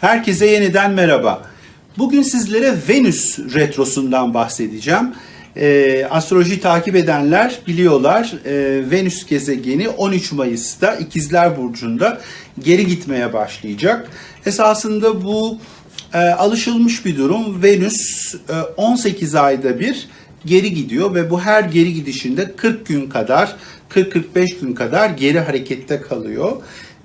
Herkese yeniden merhaba. Bugün sizlere Venüs retrosundan bahsedeceğim. Ee, astroloji takip edenler biliyorlar ee, Venüs gezegeni 13 Mayıs'ta İkizler Burcu'nda geri gitmeye başlayacak. Esasında bu e, alışılmış bir durum. Venüs e, 18 ayda bir geri gidiyor ve bu her geri gidişinde 40 gün kadar 40-45 gün kadar geri harekette kalıyor.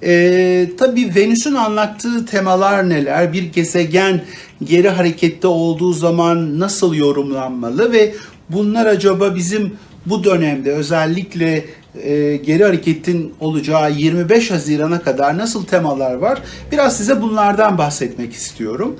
Ee, tabii Venüs'ün anlattığı temalar neler? Bir gezegen geri harekette olduğu zaman nasıl yorumlanmalı ve bunlar acaba bizim bu dönemde özellikle e, geri hareketin olacağı 25 Haziran'a kadar nasıl temalar var? Biraz size bunlardan bahsetmek istiyorum.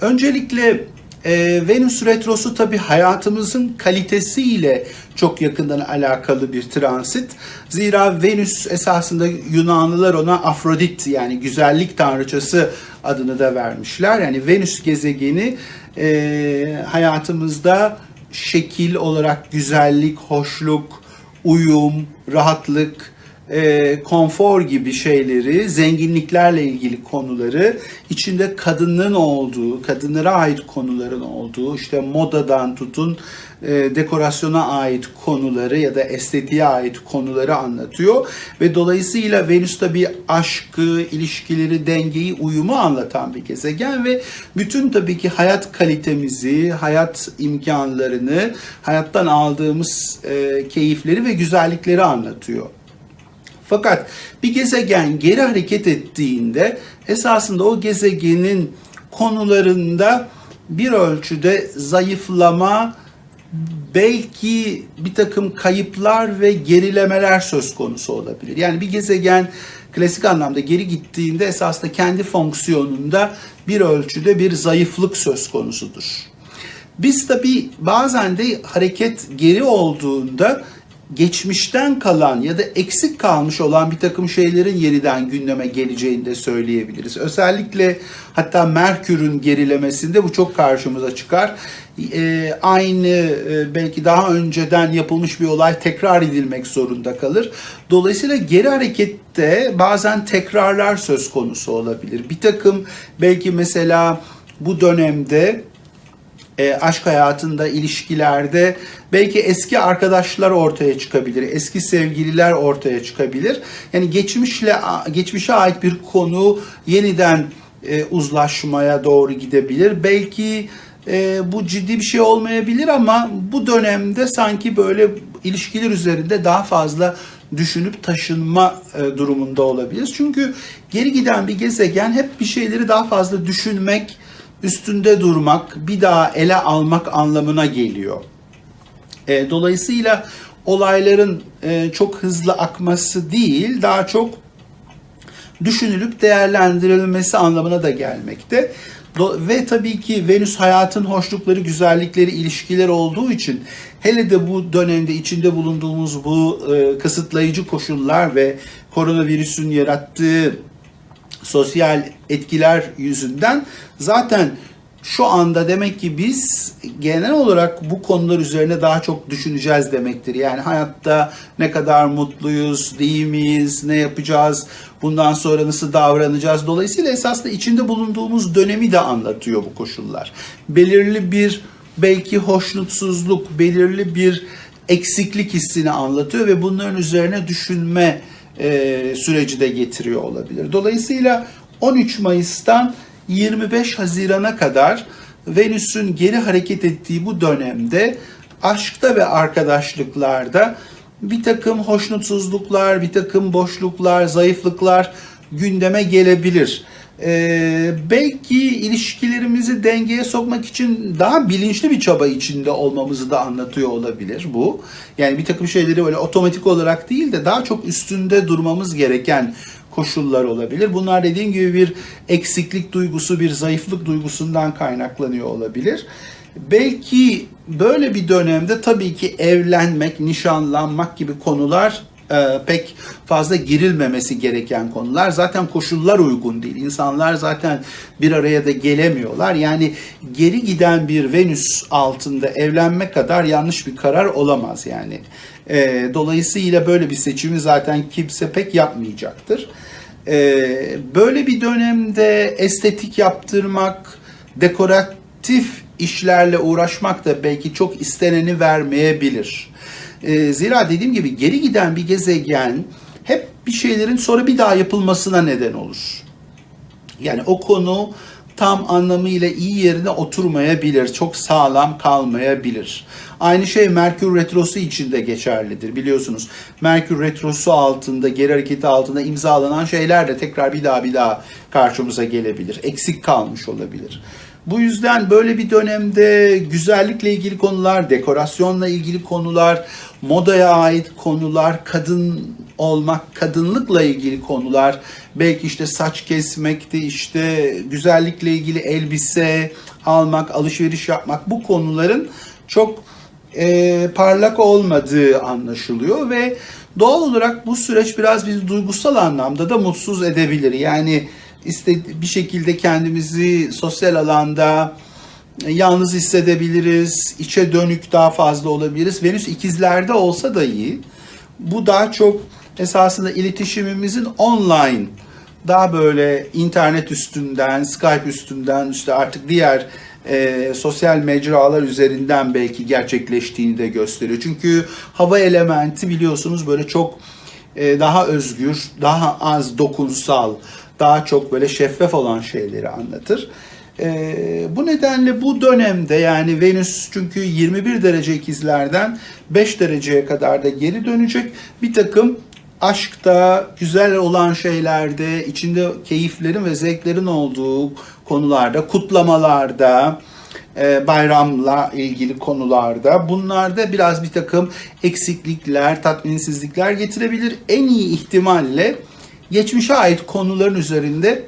Öncelikle e, Venüs retrosu tabi hayatımızın kalitesiyle çok yakından alakalı bir transit. Zira Venüs esasında Yunanlılar ona Afrodit yani güzellik tanrıçası adını da vermişler. Yani Venüs gezegeni e, hayatımızda şekil olarak güzellik, hoşluk, uyum, rahatlık, e, konfor gibi şeyleri, zenginliklerle ilgili konuları, içinde kadının olduğu, kadınlara ait konuların olduğu, işte modadan tutun e, dekorasyona ait konuları ya da estetiğe ait konuları anlatıyor. Ve dolayısıyla Venüs tabii aşkı, ilişkileri, dengeyi, uyumu anlatan bir gezegen ve bütün tabii ki hayat kalitemizi, hayat imkanlarını, hayattan aldığımız e, keyifleri ve güzellikleri anlatıyor. Fakat bir gezegen geri hareket ettiğinde esasında o gezegenin konularında bir ölçüde zayıflama, belki bir takım kayıplar ve gerilemeler söz konusu olabilir. Yani bir gezegen klasik anlamda geri gittiğinde esasında kendi fonksiyonunda bir ölçüde bir zayıflık söz konusudur. Biz tabi bazen de hareket geri olduğunda geçmişten kalan ya da eksik kalmış olan bir takım şeylerin yeniden gündeme geleceğini de söyleyebiliriz. Özellikle hatta Merkür'ün gerilemesinde bu çok karşımıza çıkar. Ee, aynı e, belki daha önceden yapılmış bir olay tekrar edilmek zorunda kalır. Dolayısıyla geri harekette bazen tekrarlar söz konusu olabilir. Bir takım belki mesela bu dönemde e, aşk hayatında, ilişkilerde belki eski arkadaşlar ortaya çıkabilir, eski sevgililer ortaya çıkabilir. Yani geçmişle geçmişe ait bir konu yeniden e, uzlaşmaya doğru gidebilir. Belki e, bu ciddi bir şey olmayabilir ama bu dönemde sanki böyle ilişkiler üzerinde daha fazla düşünüp taşınma e, durumunda olabiliriz. Çünkü geri giden bir gezegen hep bir şeyleri daha fazla düşünmek, üstünde durmak, bir daha ele almak anlamına geliyor. E, dolayısıyla olayların e, çok hızlı akması değil, daha çok düşünülüp değerlendirilmesi anlamına da gelmekte. Do- ve tabii ki Venüs hayatın hoşlukları, güzellikleri, ilişkileri olduğu için hele de bu dönemde içinde bulunduğumuz bu e, kısıtlayıcı koşullar ve koronavirüsün yarattığı sosyal etkiler yüzünden zaten şu anda demek ki biz genel olarak bu konular üzerine daha çok düşüneceğiz demektir. Yani hayatta ne kadar mutluyuz, değil miyiz, ne yapacağız, bundan sonra nasıl davranacağız. Dolayısıyla esasında içinde bulunduğumuz dönemi de anlatıyor bu koşullar. Belirli bir belki hoşnutsuzluk, belirli bir eksiklik hissini anlatıyor ve bunların üzerine düşünme e, süreci de getiriyor olabilir. Dolayısıyla 13 Mayıs'tan 25 Haziran'a kadar Venüs'ün geri hareket ettiği bu dönemde aşkta ve arkadaşlıklarda bir takım hoşnutsuzluklar, bir takım boşluklar, zayıflıklar gündeme gelebilir. Ee, belki ilişkilerimizi dengeye sokmak için daha bilinçli bir çaba içinde olmamızı da anlatıyor olabilir bu. Yani bir takım şeyleri öyle otomatik olarak değil de daha çok üstünde durmamız gereken koşullar olabilir. Bunlar dediğim gibi bir eksiklik duygusu, bir zayıflık duygusundan kaynaklanıyor olabilir. Belki böyle bir dönemde tabii ki evlenmek, nişanlanmak gibi konular e, pek fazla girilmemesi gereken konular. Zaten koşullar uygun değil. İnsanlar zaten bir araya da gelemiyorlar. Yani geri giden bir Venüs altında evlenme kadar yanlış bir karar olamaz yani. E, dolayısıyla böyle bir seçimi zaten kimse pek yapmayacaktır. Ee, böyle bir dönemde estetik yaptırmak, dekoratif işlerle uğraşmak da belki çok isteneni vermeyebilir. Ee, zira dediğim gibi geri giden bir gezegen hep bir şeylerin sonra bir daha yapılmasına neden olur. Yani o konu tam anlamıyla iyi yerine oturmayabilir, çok sağlam kalmayabilir. Aynı şey Merkür Retrosu için de geçerlidir biliyorsunuz. Merkür Retrosu altında, geri hareketi altında imzalanan şeyler de tekrar bir daha bir daha karşımıza gelebilir. Eksik kalmış olabilir. Bu yüzden böyle bir dönemde güzellikle ilgili konular, dekorasyonla ilgili konular, modaya ait konular, kadın olmak, kadınlıkla ilgili konular, belki işte saç kesmekti, işte güzellikle ilgili elbise almak, alışveriş yapmak bu konuların çok e, parlak olmadığı anlaşılıyor ve doğal olarak bu süreç biraz bizi duygusal anlamda da mutsuz edebilir. Yani işte bir şekilde kendimizi sosyal alanda yalnız hissedebiliriz, içe dönük daha fazla olabiliriz. Venüs ikizlerde olsa da iyi. Bu daha çok esasında iletişimimizin online, daha böyle internet üstünden, Skype üstünden, işte artık diğer e, sosyal mecralar üzerinden belki gerçekleştiğini de gösteriyor. Çünkü hava elementi biliyorsunuz böyle çok e, daha özgür, daha az dokunsal, daha çok böyle şeffaf olan şeyleri anlatır. E, bu nedenle bu dönemde yani Venüs çünkü 21 derece ikizlerden 5 dereceye kadar da geri dönecek bir takım aşkta, güzel olan şeylerde, içinde keyiflerin ve zevklerin olduğu konularda, kutlamalarda, e, bayramla ilgili konularda bunlarda biraz bir takım eksiklikler, tatminsizlikler getirebilir. En iyi ihtimalle geçmişe ait konuların üzerinde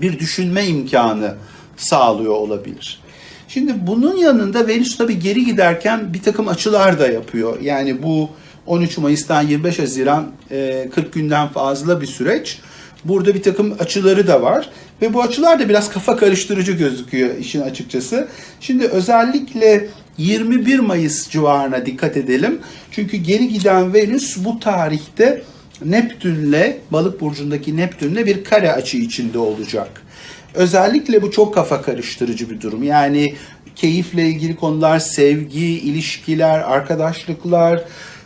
bir düşünme imkanı sağlıyor olabilir. Şimdi bunun yanında Venüs tabi geri giderken bir takım açılar da yapıyor. Yani bu 13 Mayıs'tan 25 Haziran 40 günden fazla bir süreç. Burada bir takım açıları da var ve bu açılar da biraz kafa karıştırıcı gözüküyor işin açıkçası. Şimdi özellikle 21 Mayıs civarına dikkat edelim. Çünkü geri giden Venüs bu tarihte Neptünle, Balık burcundaki Neptünle bir kare açı içinde olacak. Özellikle bu çok kafa karıştırıcı bir durum. Yani keyifle ilgili konular, sevgi, ilişkiler, arkadaşlıklar,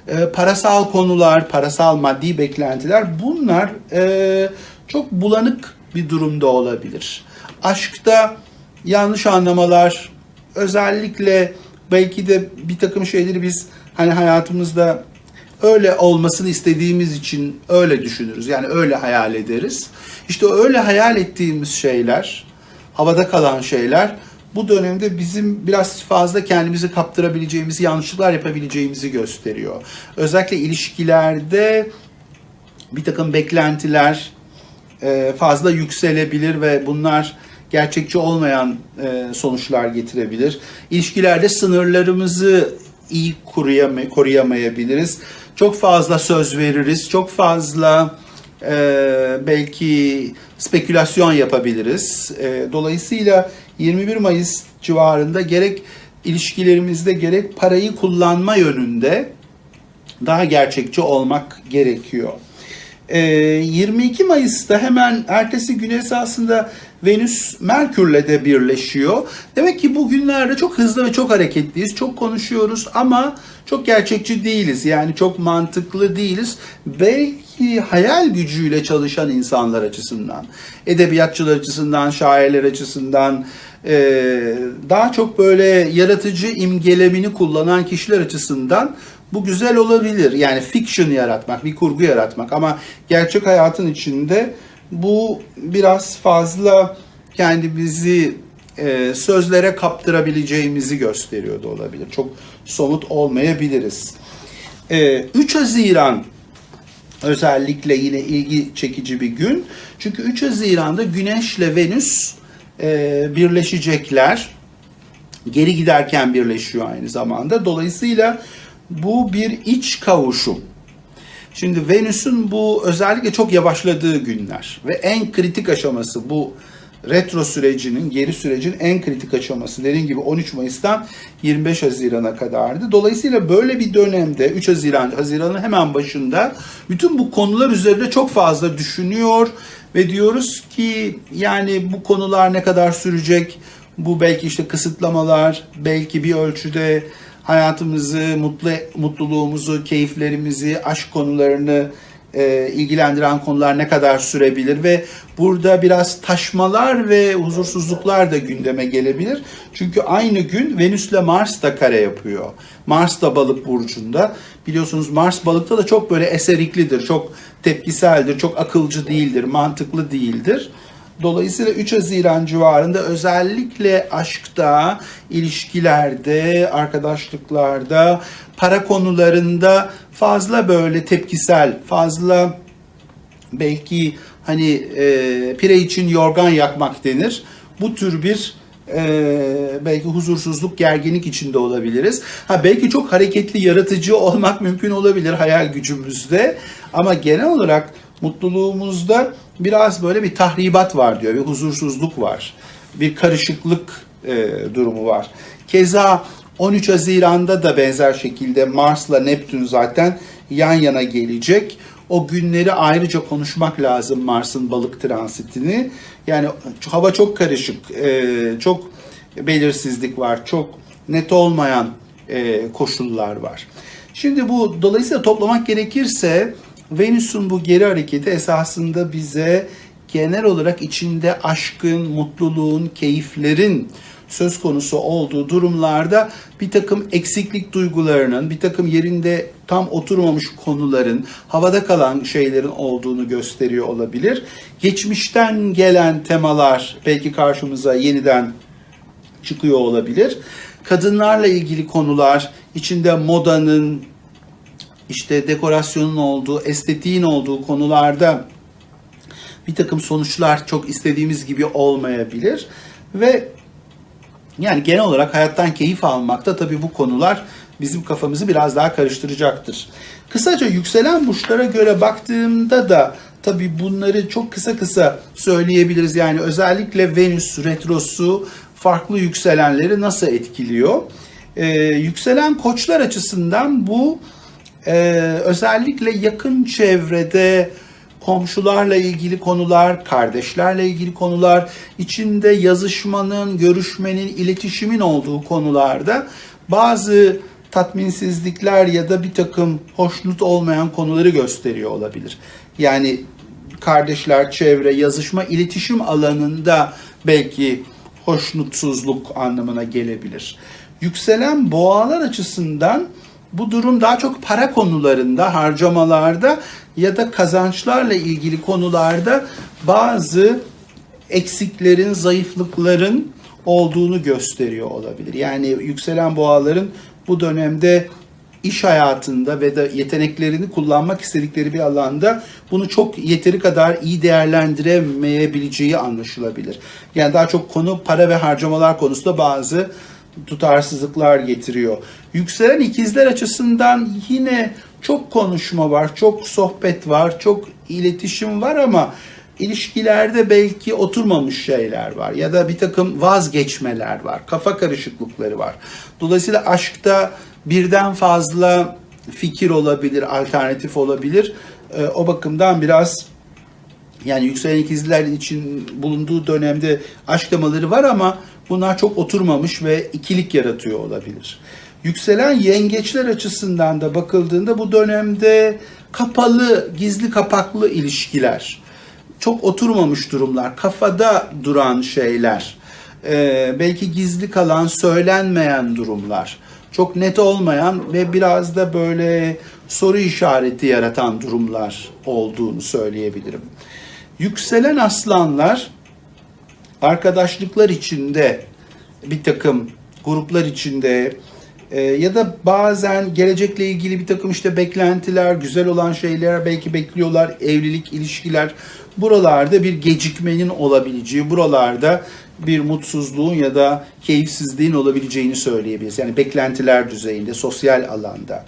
e, parasal konular, parasal maddi beklentiler bunlar e, çok bulanık bir durumda olabilir. Aşkta yanlış anlamalar, özellikle belki de bir takım şeyleri biz hani hayatımızda öyle olmasını istediğimiz için öyle düşünürüz. Yani öyle hayal ederiz. İşte öyle hayal ettiğimiz şeyler, havada kalan şeyler bu dönemde bizim biraz fazla kendimizi kaptırabileceğimizi, yanlışlıklar yapabileceğimizi gösteriyor. Özellikle ilişkilerde bir takım beklentiler e, fazla yükselebilir ve bunlar gerçekçi olmayan e, sonuçlar getirebilir. İlişkilerde sınırlarımızı iyi koruyamayabiliriz. Çok fazla söz veririz, çok fazla e, belki spekülasyon yapabiliriz. Dolayısıyla 21 Mayıs civarında gerek ilişkilerimizde gerek parayı kullanma yönünde daha gerçekçi olmak gerekiyor. 22 Mayıs'ta hemen ertesi gün esasında Venüs Merkür'le de birleşiyor. Demek ki bu günlerde çok hızlı ve çok hareketliyiz. Çok konuşuyoruz ama çok gerçekçi değiliz. Yani çok mantıklı değiliz. Belki hayal gücüyle çalışan insanlar açısından, edebiyatçılar açısından, şairler açısından, daha çok böyle yaratıcı imgelemini kullanan kişiler açısından bu güzel olabilir. Yani fiction yaratmak, bir kurgu yaratmak ama gerçek hayatın içinde bu biraz fazla kendimizi e, sözlere kaptırabileceğimizi gösteriyor da olabilir. Çok somut olmayabiliriz. E, 3 Haziran özellikle yine ilgi çekici bir gün. Çünkü 3 Haziran'da Güneş'le Venüs e, birleşecekler. Geri giderken birleşiyor aynı zamanda. Dolayısıyla bu bir iç kavuşum. Şimdi Venüs'ün bu özellikle çok yavaşladığı günler ve en kritik aşaması bu retro sürecinin, geri sürecin en kritik aşaması dediğim gibi 13 Mayıs'tan 25 Haziran'a kadardı. Dolayısıyla böyle bir dönemde 3 Haziran, Haziran'ın hemen başında bütün bu konular üzerinde çok fazla düşünüyor ve diyoruz ki yani bu konular ne kadar sürecek? Bu belki işte kısıtlamalar, belki bir ölçüde hayatımızı, mutlu mutluluğumuzu, keyiflerimizi, aşk konularını e, ilgilendiren konular ne kadar sürebilir ve burada biraz taşmalar ve huzursuzluklar da gündeme gelebilir. Çünkü aynı gün Venüs ile Mars da kare yapıyor. Mars da balık burcunda. Biliyorsunuz Mars balıkta da çok böyle eseriklidir, çok tepkiseldir, çok akılcı değildir, mantıklı değildir. Dolayısıyla 3 Haziran civarında özellikle aşkta, ilişkilerde, arkadaşlıklarda, para konularında fazla böyle tepkisel, fazla belki hani e, pire için yorgan yakmak denir. Bu tür bir e, belki huzursuzluk, gerginlik içinde olabiliriz. Ha belki çok hareketli, yaratıcı olmak mümkün olabilir hayal gücümüzde. Ama genel olarak mutluluğumuzda biraz böyle bir tahribat var diyor, bir huzursuzluk var, bir karışıklık e, durumu var. Keza 13 Haziran'da da benzer şekilde Mars'la Neptün zaten yan yana gelecek. O günleri ayrıca konuşmak lazım Mars'ın balık transitini. Yani hava çok karışık, e, çok belirsizlik var, çok net olmayan e, koşullar var. Şimdi bu dolayısıyla toplamak gerekirse Venüs'ün bu geri hareketi esasında bize genel olarak içinde aşkın, mutluluğun, keyiflerin söz konusu olduğu durumlarda bir takım eksiklik duygularının, bir takım yerinde tam oturmamış konuların, havada kalan şeylerin olduğunu gösteriyor olabilir. Geçmişten gelen temalar belki karşımıza yeniden çıkıyor olabilir. Kadınlarla ilgili konular, içinde modanın, işte dekorasyonun olduğu, estetiğin olduğu konularda bir takım sonuçlar çok istediğimiz gibi olmayabilir ve yani genel olarak hayattan keyif almakta tabii bu konular bizim kafamızı biraz daha karıştıracaktır. Kısaca yükselen burçlara göre baktığımda da tabii bunları çok kısa kısa söyleyebiliriz. Yani özellikle Venüs retrosu farklı yükselenleri nasıl etkiliyor? Ee, yükselen koçlar açısından bu e, özellikle yakın çevrede komşularla ilgili konular, kardeşlerle ilgili konular, içinde yazışmanın, görüşmenin, iletişimin olduğu konularda bazı tatminsizlikler ya da bir takım hoşnut olmayan konuları gösteriyor olabilir. Yani kardeşler, çevre, yazışma, iletişim alanında belki hoşnutsuzluk anlamına gelebilir. Yükselen boğalar açısından bu durum daha çok para konularında, harcamalarda ya da kazançlarla ilgili konularda bazı eksiklerin, zayıflıkların olduğunu gösteriyor olabilir. Yani yükselen boğaların bu dönemde iş hayatında ve de yeteneklerini kullanmak istedikleri bir alanda bunu çok yeteri kadar iyi değerlendiremeyebileceği anlaşılabilir. Yani daha çok konu para ve harcamalar konusunda bazı tutarsızlıklar getiriyor. Yükselen ikizler açısından yine çok konuşma var, çok sohbet var, çok iletişim var ama ilişkilerde belki oturmamış şeyler var ya da bir takım vazgeçmeler var, kafa karışıklıkları var. Dolayısıyla aşkta birden fazla fikir olabilir, alternatif olabilir. Ee, o bakımdan biraz yani yükselen ikizler için bulunduğu dönemde aşk temaları var ama bunlar çok oturmamış ve ikilik yaratıyor olabilir. Yükselen yengeçler açısından da bakıldığında bu dönemde kapalı, gizli kapaklı ilişkiler, çok oturmamış durumlar, kafada duran şeyler, e, belki gizli kalan, söylenmeyen durumlar, çok net olmayan ve biraz da böyle soru işareti yaratan durumlar olduğunu söyleyebilirim. Yükselen aslanlar arkadaşlıklar içinde bir takım gruplar içinde e, ya da bazen gelecekle ilgili bir takım işte beklentiler, güzel olan şeyler belki bekliyorlar, evlilik, ilişkiler. Buralarda bir gecikmenin olabileceği, buralarda bir mutsuzluğun ya da keyifsizliğin olabileceğini söyleyebiliriz. Yani beklentiler düzeyinde, sosyal alanda.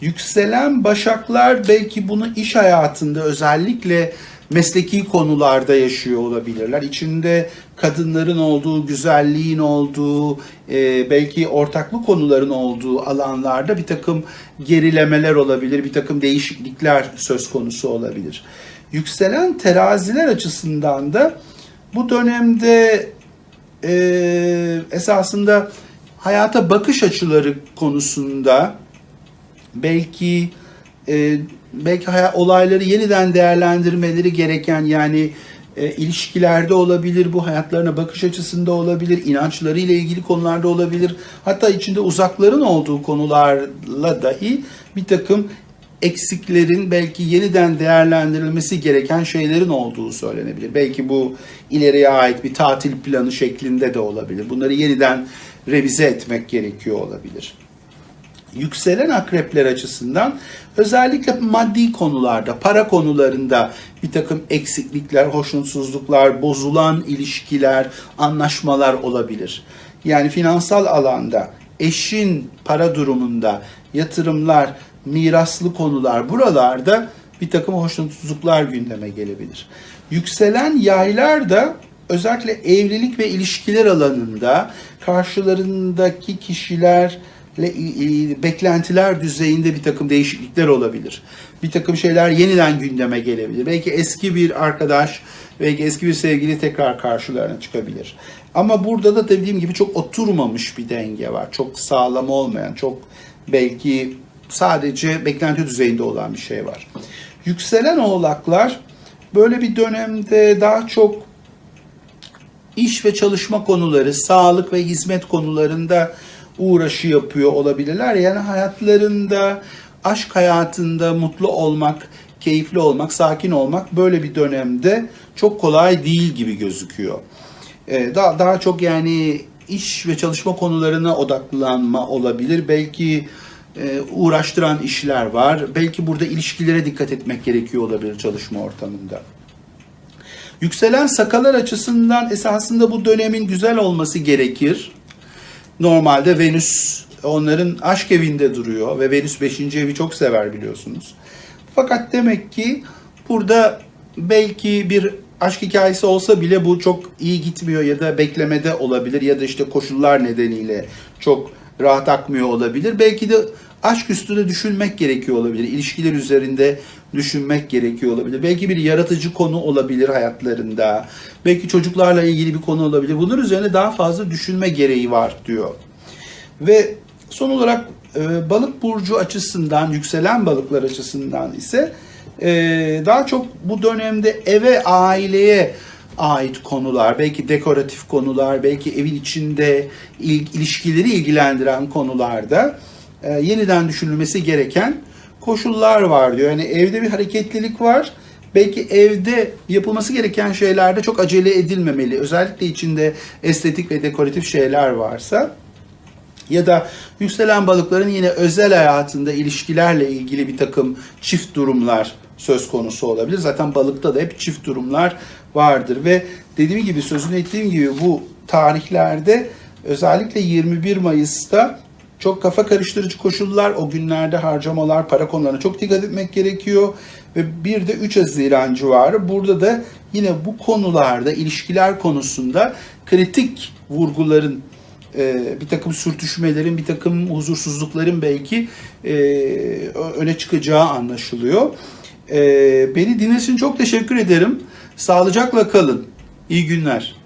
Yükselen başaklar belki bunu iş hayatında özellikle mesleki konularda yaşıyor olabilirler. İçinde kadınların olduğu, güzelliğin olduğu, e, belki ortaklı konuların olduğu alanlarda bir takım gerilemeler olabilir, bir takım değişiklikler söz konusu olabilir. Yükselen teraziler açısından da bu dönemde e, esasında hayata bakış açıları konusunda belki e, belki olayları yeniden değerlendirmeleri gereken yani e, ilişkilerde olabilir, bu hayatlarına bakış açısında olabilir, inançları ile ilgili konularda olabilir. Hatta içinde uzakların olduğu konularla dahi bir takım eksiklerin belki yeniden değerlendirilmesi gereken şeylerin olduğu söylenebilir. Belki bu ileriye ait bir tatil planı şeklinde de olabilir. Bunları yeniden revize etmek gerekiyor olabilir yükselen akrepler açısından özellikle maddi konularda, para konularında bir takım eksiklikler, hoşnutsuzluklar, bozulan ilişkiler, anlaşmalar olabilir. Yani finansal alanda, eşin para durumunda, yatırımlar, miraslı konular buralarda bir takım hoşnutsuzluklar gündeme gelebilir. Yükselen yaylar da özellikle evlilik ve ilişkiler alanında karşılarındaki kişiler, beklentiler düzeyinde bir takım değişiklikler olabilir. Bir takım şeyler yeniden gündeme gelebilir. Belki eski bir arkadaş, belki eski bir sevgili tekrar karşılarına çıkabilir. Ama burada da dediğim gibi çok oturmamış bir denge var. Çok sağlam olmayan, çok belki sadece beklenti düzeyinde olan bir şey var. Yükselen oğlaklar böyle bir dönemde daha çok iş ve çalışma konuları, sağlık ve hizmet konularında uğraşı yapıyor olabilirler. Yani hayatlarında, aşk hayatında mutlu olmak, keyifli olmak, sakin olmak böyle bir dönemde çok kolay değil gibi gözüküyor. Ee, daha, daha çok yani iş ve çalışma konularına odaklanma olabilir. Belki e, uğraştıran işler var. Belki burada ilişkilere dikkat etmek gerekiyor olabilir çalışma ortamında. Yükselen sakalar açısından esasında bu dönemin güzel olması gerekir. Normalde Venüs onların aşk evinde duruyor ve Venüs 5. evi çok sever biliyorsunuz. Fakat demek ki burada belki bir aşk hikayesi olsa bile bu çok iyi gitmiyor ya da beklemede olabilir ya da işte koşullar nedeniyle çok rahat akmıyor olabilir. Belki de aşk üstüne düşünmek gerekiyor olabilir. İlişkiler üzerinde düşünmek gerekiyor olabilir. Belki bir yaratıcı konu olabilir hayatlarında. Belki çocuklarla ilgili bir konu olabilir. Bunun üzerine daha fazla düşünme gereği var diyor. Ve son olarak e, balık burcu açısından, yükselen balıklar açısından ise e, daha çok bu dönemde eve, aileye ait konular, belki dekoratif konular, belki evin içinde il, ilişkileri ilgilendiren konularda e, yeniden düşünülmesi gereken koşullar var diyor. Yani evde bir hareketlilik var. Belki evde yapılması gereken şeylerde çok acele edilmemeli. Özellikle içinde estetik ve dekoratif şeyler varsa ya da yükselen balıkların yine özel hayatında ilişkilerle ilgili bir takım çift durumlar söz konusu olabilir. Zaten balıkta da hep çift durumlar vardır ve dediğim gibi sözünü ettiğim gibi bu tarihlerde özellikle 21 Mayıs'ta çok kafa karıştırıcı koşullar, o günlerde harcamalar, para konularına çok dikkat etmek gerekiyor. Ve bir de 3 Haziran civarı burada da yine bu konularda, ilişkiler konusunda kritik vurguların e, bir takım sürtüşmelerin, bir takım huzursuzlukların belki e, öne çıkacağı anlaşılıyor. E, beni için çok teşekkür ederim. Sağlıcakla kalın. İyi günler.